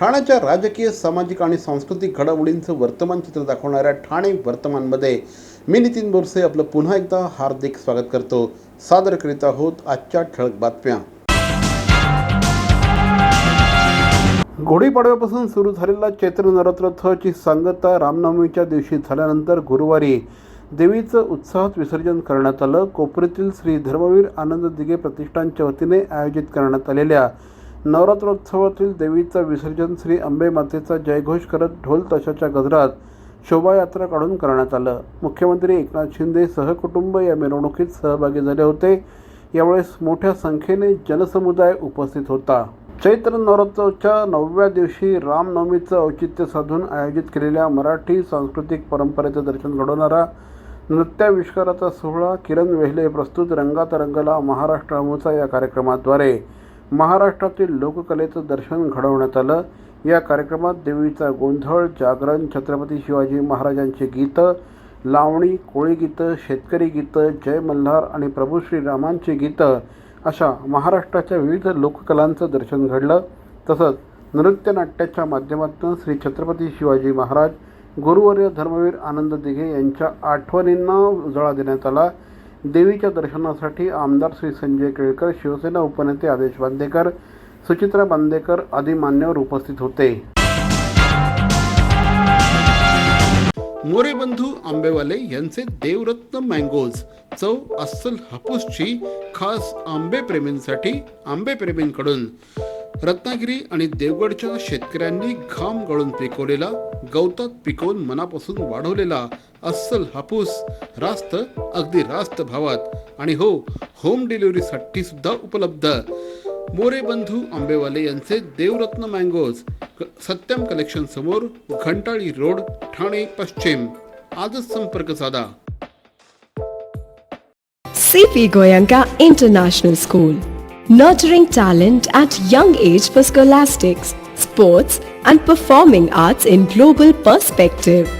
ठाण्याच्या राजकीय सामाजिक आणि सांस्कृतिक घडामोडींचं वर्तमान चित्र दाखवणाऱ्या ठाणे वर्तमानमध्ये मी नितीन बोरसे आपलं पुन्हा एकदा हार्दिक स्वागत करतो. सादर करीत आहोत आजच्या ठळक बातम्या. गुढीपाडव्यापासून सुरू झालेला चैत्र नवरात्रोत्सवाची सांगता रामनवमीच्या दिवशी झाल्यानंतर गुरुवारी देवीचं उत्साहात विसर्जन करण्यात आलं. कोपरीतील श्री धर्मवीर आनंद दिघे प्रतिष्ठानच्या वतीने आयोजित करण्यात आलेल्या नवरात्रोत्सवातील देवीचं विसर्जन श्री अंबे मातेचा जयघोष करत ढोल ताशाच्या गजरात शोभायात्रा काढून करण्यात आलं. मुख्यमंत्री एकनाथ शिंदे सहकुटुंब या मिरवणुकीत सहभागी झाले होते. यावेळेस मोठ्या संख्येने जनसमुदाय उपस्थित होता. चैत्र नवरात्रोच्या नवव्या दिवशी रामनवमीचं औचित्य साधून आयोजित केलेल्या मराठी सांस्कृतिक परंपरेचं दर्शन घडवणारा नृत्याविष्काराचा सोहळा किरण वेहले प्रस्तुत रंगात रंगला महाराष्ट्रामुचा या कार्यक्रमाद्वारे महाराष्ट्रातील लोककलेचं दर्शन घडवण्यात आलं. या कार्यक्रमात देवीचा गोंधळ जागरण छत्रपती शिवाजी महाराजांची गीतं लावणी कोळी गीतं शेतकरी गीतं जय मल्हार आणि प्रभू श्रीरामांची गीतं अशा महाराष्ट्राच्या विविध लोककलांचं दर्शन घडलं. तसंच नृत्यनाट्याच्या माध्यमातून श्री छत्रपती शिवाजी महाराज गुरुवर्य धर्मवीर आनंद दिघे यांच्या आठवणींना उजाळा देण्यात आला. देवीच्या दर्शनासाठी आमदार श्री संजय केळकर शिवसेना उपनेते आदेश बांदेकर सुचित्रा बांदेकर आदी मान्यवर उपस्थित होते. मोरे बंधू आंबेवाले यांचे देवरत्न मँगोज चव अस्सल हापूसची खास आंबे प्रेमींसाठी आंबे प्रेमींकडून. रत्नागिरी आणि देवगडच्या शेतकऱ्यांनी घाम गळून पिकवलेला गवतात पिकवून मनापासून वाढवलेला अस्सल हापूस रास्त अगदी रास्त भावात. आणि हो होम डिलिव्हरी सुद्धा उपलब्ध. मोरे बंधू आंबेवाले यांचे देवरत्न मँगोज सत्यम कलेक्शन समोर घंटाळी रोड ठाणे पश्चिम. आजच संपर्क साधा. C P Goenka international school nurturing talent at young age for scholastics sports and performing arts in global perspective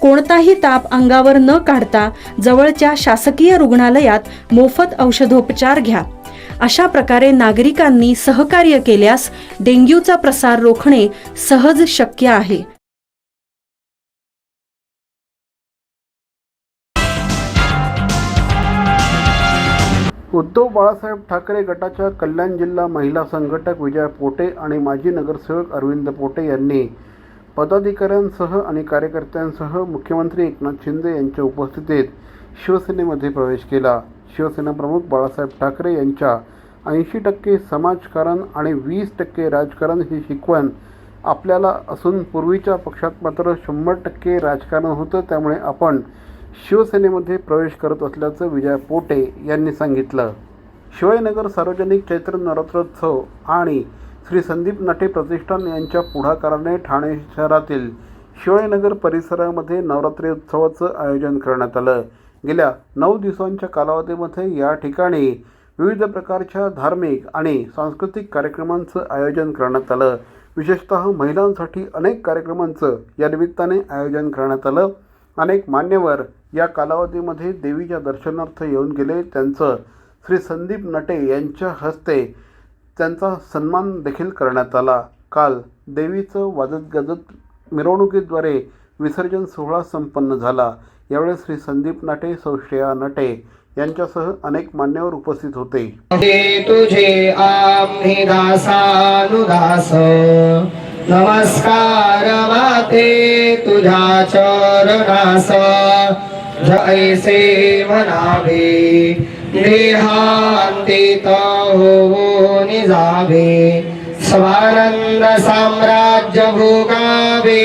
कोणताही ताप अंगावर न काढता जवळच्या शासकीय रुग्णालयात मोफत औषधोपचार घ्या. अशा प्रकारे नागरिकांनी सहकार्य केल्यास डेंग्यूचा प्रसार रोखणे सहज शक्य आहे. उद्धव बाळासाहेब ठाकरे गटाच्या कल्याण जिल्हा महिला संघटक विजय पोटे आणि माजी नगरसेवक अरविंद पोटे यांनी पदाधिकाऱ्यांसह आणि कार्यकर्त्यांसह मुख्यमंत्री एकनाथ शिंदे यांच्या उपस्थितीत शिवसेनेमध्ये प्रवेश केला. शिवसेना प्रमुख बाळासाहेब ठाकरे यांच्या ऐंशी टक्के समाजकारण आणि वीस टक्के राजकारण ही शिकवण आपल्याला असून पूर्वीच्या पक्षात मात्र शंभर टक्के राजकारण होतं त्यामुळे आपण शिवसेनेमध्ये प्रवेश करत असल्याचं विजय पोटे यांनी सांगितलं. शिवाजीनगर सार्वजनिक चैत्र नवरात्रोत्सव आणि श्री संदीप नटे प्रतिष्ठान यांच्या पुढाकाराने ठाणे शहरातील शिवाजीनगर परिसरामध्ये नवरात्री उत्सवाचं आयोजन करण्यात आलं. गेल्या नऊ दिवसांच्या कालावधीमध्ये या ठिकाणी विविध प्रकारच्या धार्मिक आणि सांस्कृतिक कार्यक्रमांचं आयोजन करण्यात आलं. विशेषतः महिलांसाठी अनेक कार्यक्रमांचं या निमित्ताने आयोजन करण्यात आलं. अनेक मान्यवर या कालावधीमध्ये देवीच्या दर्शनार्थ येऊन गेले. त्यांचं श्री संदीप नटे यांच्या हस्ते त्यांचा सन्मान देखील करण्यात आला. काल देवीचं वाजत गाजत मिरवणुकीद्वारे विसर्जन सोहळा संपन्न झाला. यावेळी श्री संदीप नटे सौश्रेया नटे यांच्यासह अनेक मान्यवर उपस्थित होते. तुझे आम्ही दासानुदास. नमस्कार माते तुझ्या चरणास. जैसे म्हणावे देहांतित होऊन जावे स्वानंद साम्राज्य भोगावे